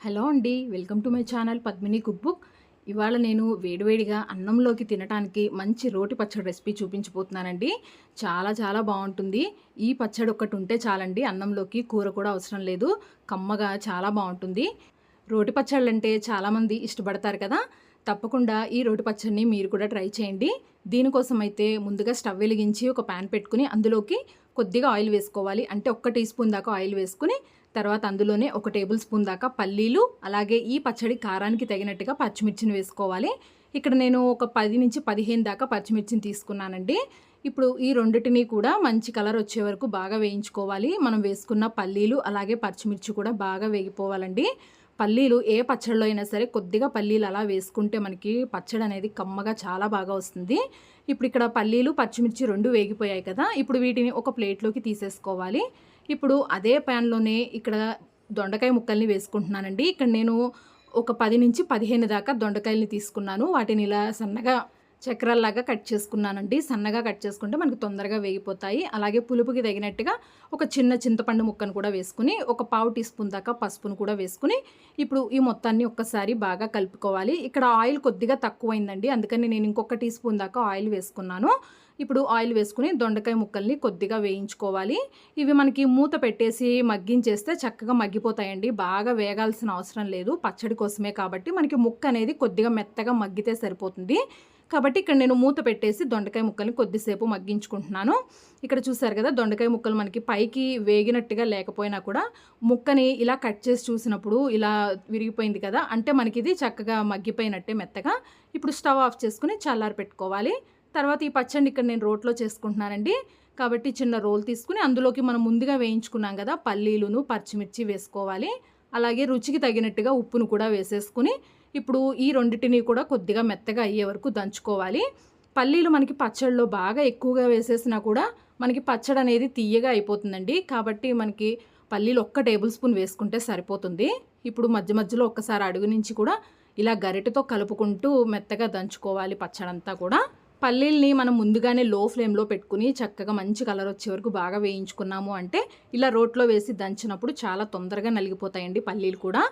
Hello అండి welcome to my channel Padmini cook book. ఇవాళ నేను వేడివేడిగా అన్నంలోకి తినడానికి మంచి రోటి పచ్చడి రెసిపీ చూపించబోతున్నానండి. చాలా చాలా బాగుంటుంది. ఈ పచ్చడి ఒక్కటి ఉంటే చాలండి అన్నంలోకి కూర కూడా అవసరం లేదు. కమ్మగా చాలా బాగుంటుంది. రోటి పచ్చళ్ళు అంటే చాలామంది ఇష్టపడతారు కదా. తప్పకుండా ఈ రోటి పచ్చడిని మీరు కూడా ట్రై చేయండి. దీనికోసం అయితే ముందుగా స్టవ్ వెలిగించి ఒక ప్యాన్ పెట్టుకుని అందులోకి కొద్దిగా ఆయిల్ వేసుకోవాలి. అంటే ఒక్క టీ స్పూన్ దాకా ఆయిల్ వేసుకుని తర్వాత అందులోనే ఒక టేబుల్ స్పూన్ దాకా పల్లీలు అలాగే ఈ పచ్చడి కారానికి తగినట్టుగా పచ్చిమిర్చిని వేసుకోవాలి. ఇక్కడ నేను ఒక పది నుంచి పదిహేను దాకా పచ్చిమిర్చిని తీసుకున్నానండి. ఇప్పుడు ఈ రెండింటిని కూడా మంచి కలర్ వచ్చే వరకు బాగా వేయించుకోవాలి. మనం వేసుకున్న పల్లీలు అలాగే పచ్చిమిర్చి కూడా బాగా వేగిపోవాలండి. పల్లీలు ఏ పచ్చడిలో అయినా సరే కొద్దిగా పల్లీలు అలా వేసుకుంటే మనకి పచ్చడి అనేది కమ్మగా చాలా బాగా వస్తుంది. ఇప్పుడు ఇక్కడ పల్లీలు పచ్చిమిర్చి రెండు వేగిపోయాయి కదా. ఇప్పుడు వీటిని ఒక ప్లేట్లోకి తీసేసుకోవాలి. ఇప్పుడు అదే ప్యాన్లోనే ఇక్కడ దొండకాయ ముక్కల్ని వేసుకుంటున్నానండి. ఇక్కడ నేను ఒక పది నుంచి పదిహేను దాకా దొండకాయల్ని తీసుకున్నాను. వాటిని ఇలా సన్నగా చక్రాల్లాగా కట్ చేసుకున్నానండి. సన్నగా కట్ చేసుకుంటే మనకు తొందరగా వేగిపోతాయి. అలాగే పులుపుకి తగినట్టుగా ఒక చిన్న చింతపండు ముక్కను కూడా వేసుకుని ఒక పావు టీ స్పూన్ దాకా పసుపును కూడా వేసుకుని ఇప్పుడు ఈ మొత్తాన్ని ఒక్కసారి బాగా కలుపుకోవాలి. ఇక్కడ ఆయిల్ కొద్దిగా తక్కువైందండి. అందుకని నేను ఇంకొక టీ స్పూన్ దాకా ఆయిల్ వేసుకున్నాను. ఇప్పుడు ఆయిల్ వేసుకుని దొండకాయ ముక్కల్ని కొద్దిగా వేయించుకోవాలి. ఇవి మనకి మూత పెట్టేసి మగ్గించేస్తే చక్కగా మగ్గిపోతాయండి. బాగా వేగాల్సిన అవసరం లేదు. పచ్చడి కోసమే కాబట్టి మనకి ముక్క అనేది కొద్దిగా మెత్తగా మగ్గితే సరిపోతుంది. కాబట్టి ఇక్కడ నేను మూత పెట్టేసి దొండకాయ ముక్కల్ని కొద్దిసేపు మగ్గించుకుంటున్నాను. ఇక్కడ చూసారు కదా దొండకాయ ముక్కలు మనకి పైకి వేగినట్టుగా లేకపోయినా కూడా ముక్కని ఇలా కట్ చేసి చూసినప్పుడు ఇలా విరిగిపోయింది కదా అంటే మనకి ఇది చక్కగా మగ్గిపోయినట్టే మెత్తగా. ఇప్పుడు స్టవ్ ఆఫ్ చేసుకుని చల్లారి పెట్టుకోవాలి. తర్వాత ఈ పచ్చడి ఇక్కడ నేను రోట్లో చేసుకుంటున్నానండి. కాబట్టి చిన్న రోల్ తీసుకుని అందులోకి మనం ముందుగా వేయించుకున్నాం కదా పల్లీలును పచ్చిమిర్చి వేసుకోవాలి. అలాగే రుచికి తగినట్టుగా ఉప్పును కూడా వేసేసుకుని ఇప్పుడు ఈ రెండింటిని కూడా కొద్దిగా మెత్తగా అయ్యే వరకు దంచుకోవాలి. పల్లీలు మనకి పచ్చడిలో బాగా ఎక్కువగా వేసేసినా కూడా మనకి పచ్చడి అనేది తీయగా అయిపోతుందండి. కాబట్టి మనకి పల్లీలు ఒక్క టేబుల్ స్పూన్ వేసుకుంటే సరిపోతుంది. ఇప్పుడు మధ్య మధ్యలో ఒక్కసారి అడుగు నుంచి కూడా ఇలా గరిటెతో కలుపుకుంటూ మెత్తగా దంచుకోవాలి పచ్చడంతా కూడా. పల్లీల్ని మనం ముందుగానే లో ఫ్లేమ్లో పెట్టుకుని చక్కగా మంచి కలర్ వచ్చే వరకు బాగా వేయించుకున్నాము అంటే ఇలా రోట్లో వేసి దంచినప్పుడు చాలా తొందరగా నలిగిపోతాయండి పల్లీలు కూడా.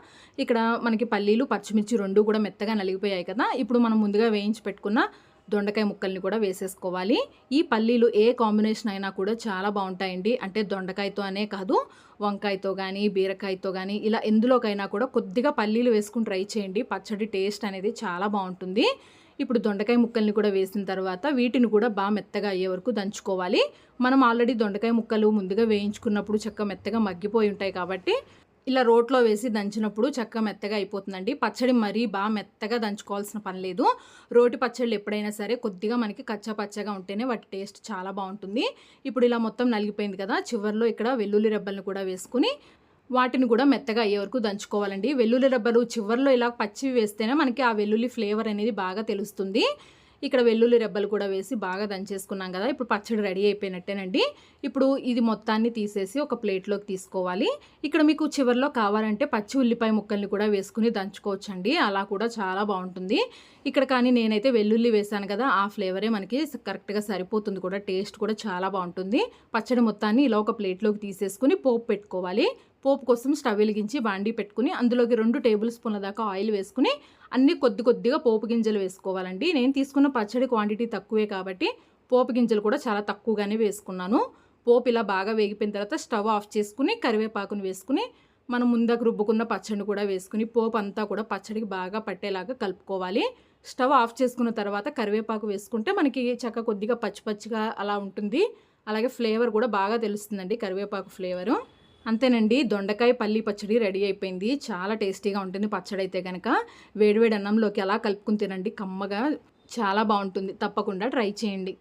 ఇక్కడ మనకి పల్లీలు పచ్చిమిర్చి రెండు కూడా మెత్తగా నలిగిపోయాయి కదా. ఇప్పుడు మనం ముందుగా వేయించి పెట్టుకున్న దొండకాయ ముక్కల్ని కూడా వేసేసుకోవాలి. ఈ పల్లీలు ఏ కాంబినేషన్ అయినా కూడా చాలా బాగుంటాయండి. అంటే దొండకాయతో అనే కాదు వంకాయతో కానీ బీరకాయతో కానీ ఇలా ఎందులోకైనా కూడా కొద్దిగా పల్లీలు వేసుకుని ట్రై చేయండి. పచ్చడి టేస్ట్ అనేది చాలా బాగుంటుంది. ఇప్పుడు దొండకాయ ముక్కల్ని కూడా వేసిన తర్వాత వీటిని కూడా బాగా మెత్తగా అయ్యే వరకు దంచుకోవాలి. మనం ఆల్రెడీ దొండకాయ ముక్కలు ముందుగా వేయించుకున్నప్పుడు చక్క మెత్తగా మగ్గిపోయి ఉంటాయి కాబట్టి ఇలా రోట్లో వేసి దంచినప్పుడు చక్క మెత్తగా అయిపోతుందండి. పచ్చడి మరీ బాగా మెత్తగా దంచుకోవాల్సిన పని లేదు. రోటి పచ్చళ్ళు ఎప్పుడైనా సరే కొద్దిగా మనకి కచ్చా పచ్చగా ఉంటేనే వాటి టేస్ట్ చాలా బాగుంటుంది. ఇప్పుడు ఇలా మొత్తం నలిగిపోయింది కదా చివరిలో ఇక్కడ వెల్లుల్లి రెబ్బలను కూడా వేసుకుని వాటిని కూడా మెత్తగా అయ్యే వరకు దంచుకోవాలండి. వెల్లుల్లి రబ్బలు చివరిలో ఇలా పచ్చివి వేస్తేనే మనకి ఆ వెల్లుల్లి ఫ్లేవర్ అనేది బాగా తెలుస్తుంది. ఇక్కడ వెల్లుల్లి రెబ్బలు కూడా వేసి బాగా దంచేసుకున్నాం కదా ఇప్పుడు పచ్చడి రెడీ అయిపోయినట్టేనండి. ఇప్పుడు ఇది మొత్తాన్ని తీసేసి ఒక ప్లేట్లోకి తీసుకోవాలి. ఇక్కడ మీకు చివరిలో కావాలంటే పచ్చి ఉల్లిపాయ ముక్కల్ని కూడా వేసుకుని దంచుకోవచ్చండి. అలా కూడా చాలా బాగుంటుంది. ఇక్కడ కానీ నేనైతే వెల్లుల్లి వేసాను కదా ఆ ఫ్లేవరే మనకి కరెక్ట్గా సరిపోతుంది కూడా టేస్ట్ కూడా చాలా బాగుంటుంది. పచ్చడి మొత్తాన్ని ఇలా ఒక ప్లేట్లోకి తీసేసుకుని పోపు పెట్టుకోవాలి. పోపు కోసం స్టవ్ వెలిగించి బాండి పెట్టుకుని అందులోకి రెండు టేబుల్ స్పూన్ల దాకా ఆయిల్ వేసుకుని అన్ని కొద్ది కొద్దిగా పోపు గింజలు వేసుకోవాలండి. నేను తీసుకున్న పచ్చడి క్వాంటిటీ తక్కువే కాబట్టి పోపు గింజలు కూడా చాలా తక్కువగానే వేసుకున్నాను. పోపు ఇలా బాగా వేగిపోయిన తర్వాత స్టవ్ ఆఫ్ చేసుకుని కరివేపాకుని వేసుకుని మనం ముందకు రుబ్బుకున్న పచ్చడిని కూడా వేసుకుని పోపు అంతా కూడా పచ్చడికి బాగా పట్టేలాగా కలుపుకోవాలి. స్టవ్ ఆఫ్ చేసుకున్న తర్వాత కరివేపాకు వేసుకుంటే మనకి చక్క కొద్దిగా పచ్చి పచ్చిగా అలా ఉంటుంది. అలాగే ఫ్లేవర్ కూడా బాగా తెలుస్తుందండి కరివేపాకు ఫ్లేవరు. అంతేనండి దొండకాయ పల్లి పచ్చడి రెడీ అయిపోయింది. చాలా టేస్టీగా ఉంటుంది పచ్చడి అయితే కనుక వేడివేడి అన్నంలోకి అలా కలుపుకుని తినండి. కమ్మగా చాలా బాగుంటుంది. తప్పకుండా ట్రై చేయండి.